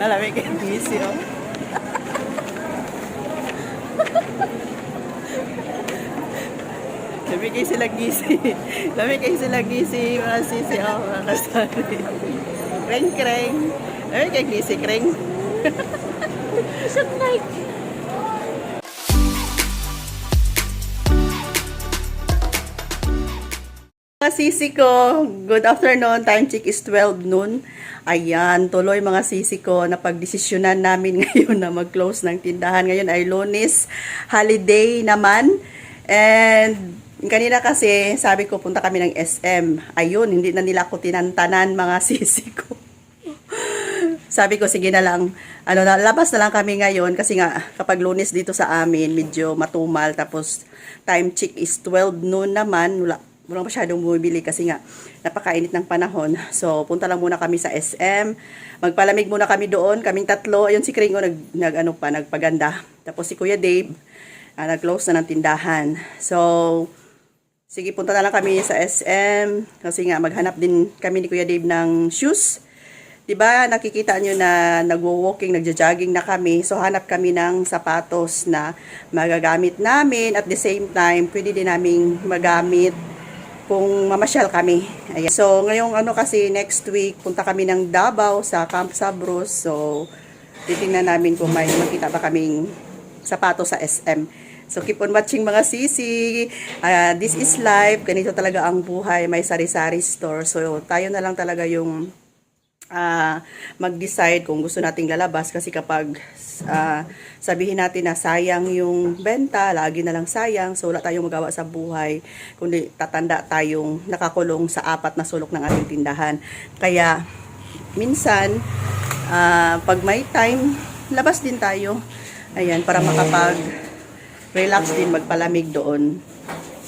Alam kay Gisi, oh. Labi kayo sila gisi. Labi kayo sila gisi, mga sisi, oh, mga kasari. Kreng, kreng. Labi kayo gisi, kreng. Isang night. Mga sisi ko, good afternoon. Time check is 12 noon. Ayan, tuloy mga sisi ko na pagdesisyonan namin ngayon na mag-close ng tindahan. Ngayon ay lunes, holiday naman. And kanina kasi sabi ko punta kami ng SM. Ayun, hindi na nila ako tinantanan mga sisi ko. Sabi ko, sige na lang, ano, na- labas na lang kami ngayon kasi nga, kapag lunes dito sa amin, medyo matumal. Tapos, time check is 12 noon naman. Wala masyadong bumibili kasi nga, napakainit ng panahon. So, punta lang muna kami sa SM. Magpalamig muna kami doon. Kaming tatlo. Ayun si Kringo, nag, nag, ano pa, nagpaganda. Tapos si Kuya Dave, ah, nag-close na ng tindahan. So, Sige, punta na lang kami sa SM kasi nga maghanap din kami ni Kuya Dave ng shoes. 'Di ba? Nakikita nyo na nagwo-walking, nagja-jogging na kami. So hanap kami ng sapatos na magagamit namin at the same time pwede din naming magamit kung mamasyal kami. Ayan. So ngayong ano kasi next week punta kami ng Davao sa Camp Sabros. So titingnan namin kung may makita ba kaming sapatos sa SM. So keep on watching mga sisi. Ah, this is life. Ganito talaga ang buhay. May sari-sari store. So tayo na lang talaga yung ah, mag-decide kung gusto nating lalabas kasi kapag ah, sabihin natin na sayang yung benta, lagi na lang sayang, so wala tayong magawa sa buhay, kundi tatanda tayong nakakulong sa apat na sulok ng ating tindahan. Kaya minsan, ah, pag may time, labas din tayo. Ayan, para makapag relax din, magpalamig doon.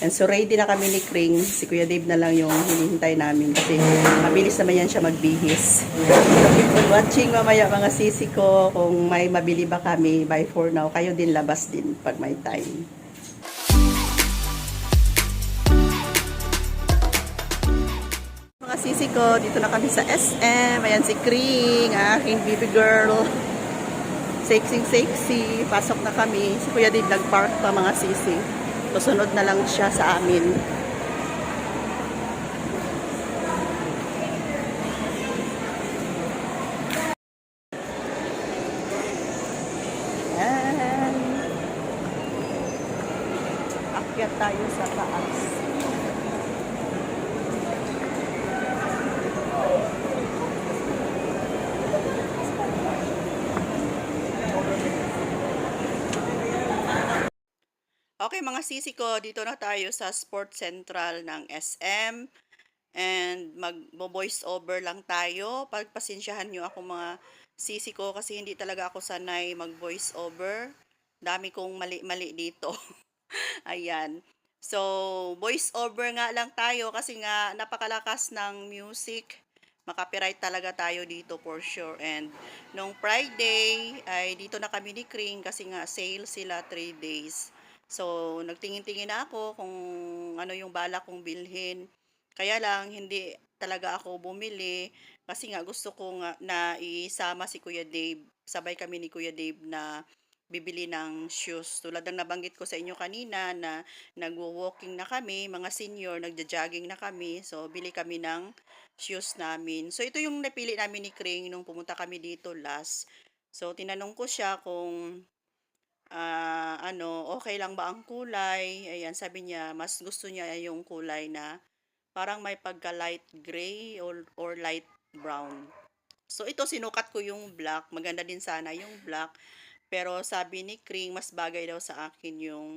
And so ready na kami ni Kring. Si Kuya Dave na lang yung hinihintay namin kasi mabilis naman yan siya magbihis. Keep on watching mamaya mga sisi ko kung may mabili ba kami by for now. Kayo din labas din pag may time. Mga sisi ko, dito na kami sa SM. Ayan si Kring, aking baby girl. Sexy, sexy. Pasok na kami. Si Kuya Dave nag-park pa mga sisi. Susunod na lang siya sa amin. Ayan. Akyat tayo sa taas. Mga sisi ko, dito na tayo sa Sports Central ng SM. And mag-voice over lang tayo. Pagpasensyahan nyo ako mga sisi ko kasi hindi talaga ako sanay mag-voice over. Dami kong mali-mali dito. Ayan. So, voice over nga lang tayo kasi nga napakalakas ng music. Makapiright talaga tayo dito for sure. And nung Friday ay dito na kami ni Kring kasi nga sale sila 3 days. So, nagtingin-tingin na ako kung ano yung bala kong bilhin. Kaya lang, hindi talaga ako bumili kasi nga gusto ko nga na isama si Kuya Dave. Sabay kami ni Kuya Dave na bibili ng shoes. Tulad ng nabanggit ko sa inyo kanina na nagwo-walking na kami, mga senior, nagja-jogging na kami. So, bili kami ng shoes namin. So, ito yung napili namin ni Kring nung pumunta kami dito last. So, tinanong ko siya kung ah, ano, okay lang ba ang kulay? Ayan, sabi niya, mas gusto niya yung kulay na parang may pagka light gray or, or light brown. So, ito sinukat ko yung black. Maganda din sana yung black. Pero sabi ni Kring, mas bagay daw sa akin yung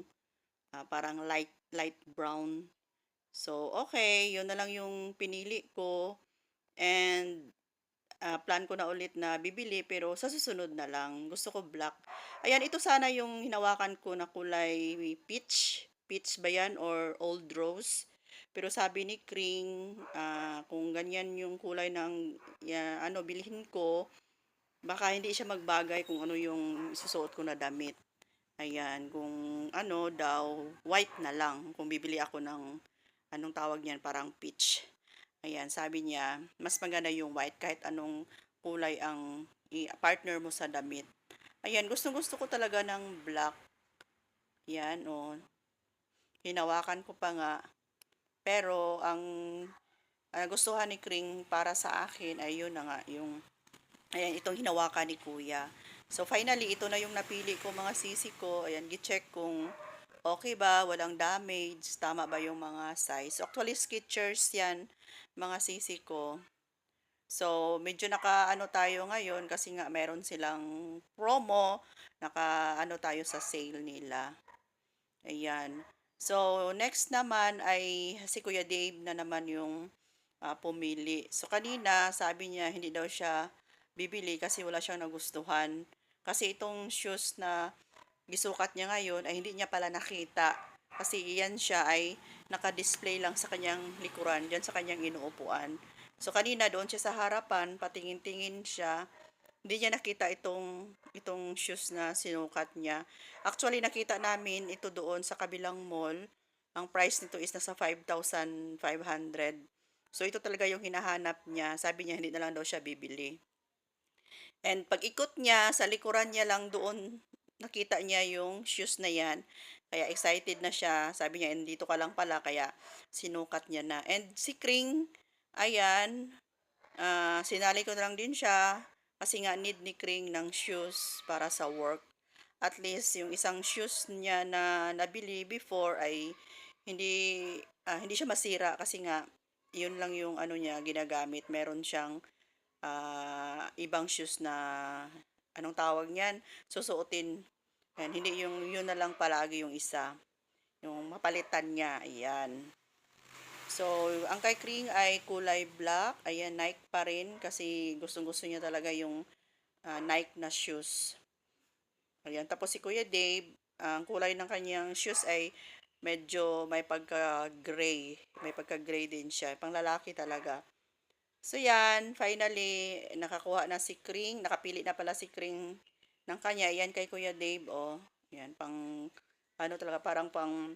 ah, parang light light brown. So, okay, yun na lang yung pinili ko. And ah, plan ko na ulit na bibili pero sa susunod na lang. Gusto ko black. Ayan, ito sana yung hinawakan ko na kulay peach. Peach ba yan or old rose? Pero sabi ni Kring, ah, kung ganyan yung kulay ng ya, ano bilhin ko, baka hindi siya magbagay kung ano yung susuot ko na damit. Ayan, kung ano daw, white na lang. Kung bibili ako ng, anong tawag niyan, parang peach. Ayan, sabi niya, mas maganda yung white kahit anong kulay ang i-partner mo sa damit. Ayan, gustong gusto ko talaga ng black. Yan, oh. Hinawakan ko pa nga. Pero, ang ang gustuhan ni Kring para sa akin ay yun na nga, yung, ayan, itong hinawakan ni Kuya. So, finally, ito na yung napili ko mga sisi ko. Ayan, gi-check kung okay ba, walang damage, tama ba yung mga size. Actually, Skechers yan, mga sisi ko. So, medyo naka ano tayo ngayon kasi nga meron silang promo, naka ano tayo sa sale nila. Ayan. So, next naman ay si Kuya Dave na naman yung ah, pumili. So, kanina sabi niya hindi daw siya bibili kasi wala siyang nagustuhan. Kasi itong shoes na gisukat niya ngayon ay hindi niya pala nakita. Kasi iyan siya ay naka-display lang sa kanyang likuran, dyan sa kanyang inuupuan. So, kanina doon siya sa harapan, patingin-tingin siya. Hindi niya nakita itong, itong shoes na sinukat niya. Actually, nakita namin ito doon sa kabilang mall. Ang price nito is nasa 5,500. So, ito talaga yung hinahanap niya. Sabi niya, hindi na lang daw siya bibili. And pag ikot niya, sa likuran niya lang doon, nakita niya yung shoes na yan. Kaya excited na siya. Sabi niya, dito ka lang pala. Kaya sinukat niya na. And si Kring, ayan, ah, sinali ko na lang din siya. Kasi nga need ni Kring ng shoes para sa work. At least yung isang shoes niya na nabili before ay hindi ah, hindi siya masira kasi nga yun lang yung ano niya ginagamit. Meron siyang ah, ibang shoes na anong tawag niyan, susuotin. Yan, hindi yung yun na lang palagi yung isa. Yung mapalitan niya, ayan. So, ang kay Kring ay kulay black. Ayan, Nike pa rin kasi gustong-gusto niya talaga yung ah, Nike na shoes. Ayan, tapos si Kuya Dave, ang kulay ng kanyang shoes ay medyo may pagka-gray. May pagka-gray din siya. Pang lalaki talaga. So yan, finally, nakakuha na si Kring. Nakapili na pala si Kring ng kanya. Yan kay Kuya Dave, oh. Yan, pang, ano talaga, parang pang,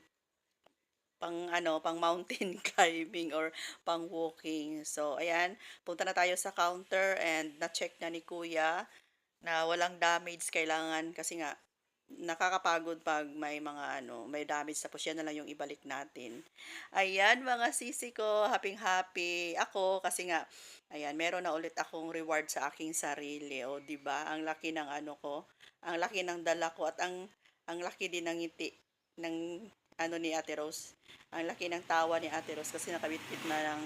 pang ano, pang mountain climbing or pang walking. So, ayan, punta na tayo sa counter and na-check na ni Kuya na walang damage kailangan kasi nga nakakapagod pag may mga ano, may damage tapos yan na lang yung ibalik natin. Ayan mga sisi ko, happy happy ako kasi nga ayan, meron na ulit akong reward sa aking sarili. O, di ba? Ang laki ng ano ko, ang laki ng dala ko at ang ang laki din ng ngiti ng ano ni Ate Rose. Ang laki ng tawa ni Ate Rose kasi nakabitbit na ng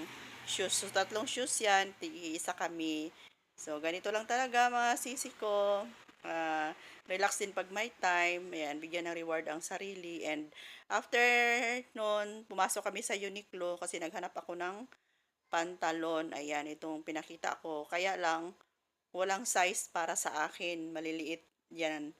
shoes. So, tatlong shoes yan, isa kami. So, ganito lang talaga mga sisi ko. Ah, relax din pag may time. Ayan, bigyan ng reward ang sarili. And after noon, pumasok kami sa Uniqlo kasi naghanap ako ng pantalon. Ayan, itong pinakita ko. Kaya lang, walang size para sa akin. Maliliit yan.